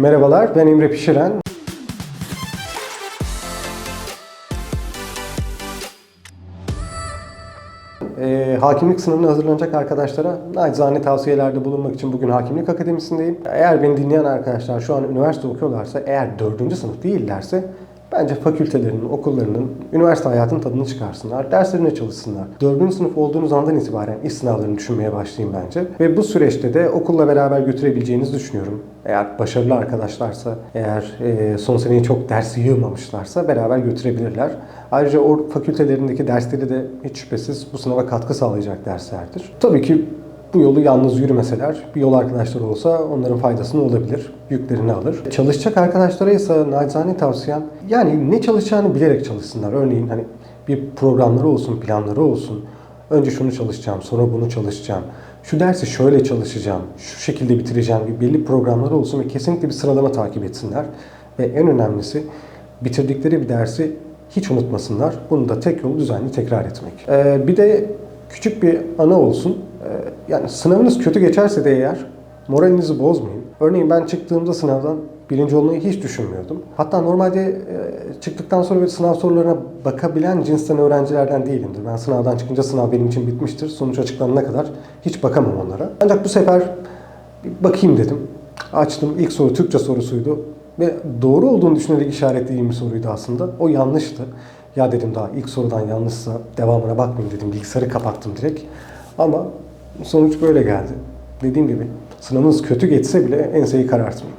Merhabalar, ben Emre Pişiren. Ee, hakimlik sınavına hazırlanacak arkadaşlara nacizane tavsiyelerde bulunmak için bugün Hakimlik Akademisi'ndeyim. Eğer beni dinleyen arkadaşlar şu an üniversite okuyorlarsa, eğer 4. sınıf değillerse bence fakültelerinin, okullarının, üniversite hayatının tadını çıkarsınlar. Derslerine çalışsınlar. 4. sınıf olduğunuz andan itibaren iş sınavlarını düşünmeye başlayın bence. Ve bu süreçte de okulla beraber götürebileceğinizi düşünüyorum. Eğer başarılı arkadaşlarsa, eğer e, son seneyi çok ders yığmamışlarsa beraber götürebilirler. Ayrıca o fakültelerindeki dersleri de hiç şüphesiz bu sınava katkı sağlayacak derslerdir. Tabii ki bu yolu yalnız yürümeseler, bir yol arkadaşları olsa onların faydasını olabilir, yüklerini alır. Çalışacak arkadaşlara ise nacizane tavsiyem, yani ne çalışacağını bilerek çalışsınlar. Örneğin hani bir programları olsun, planları olsun. Önce şunu çalışacağım, sonra bunu çalışacağım. Şu dersi şöyle çalışacağım, şu şekilde bitireceğim gibi belli programları olsun ve kesinlikle bir sıralama takip etsinler. Ve en önemlisi bitirdikleri bir dersi hiç unutmasınlar. Bunu da tek yolu düzenli tekrar etmek. Ee, bir de küçük bir ana olsun. Ee, yani sınavınız kötü geçerse de eğer moralinizi bozmayın. Örneğin ben çıktığımda sınavdan birinci olmayı hiç düşünmüyordum. Hatta normalde e, çıktıktan sonra böyle sınav sorularına bakabilen cinsten öğrencilerden değilimdir. Ben sınavdan çıkınca sınav benim için bitmiştir. Sonuç açıklanana kadar hiç bakamam onlara. Ancak bu sefer bir bakayım dedim. Açtım. İlk soru Türkçe sorusuydu. Ve doğru olduğunu düşünerek işaretlediğim bir soruydu aslında. O yanlıştı. Ya dedim daha ilk sorudan yanlışsa devamına bakmayayım dedim. Bilgisayarı kapattım direkt. Ama sonuç böyle geldi. Dediğim gibi sınavınız kötü geçse bile enseyi karartmayın.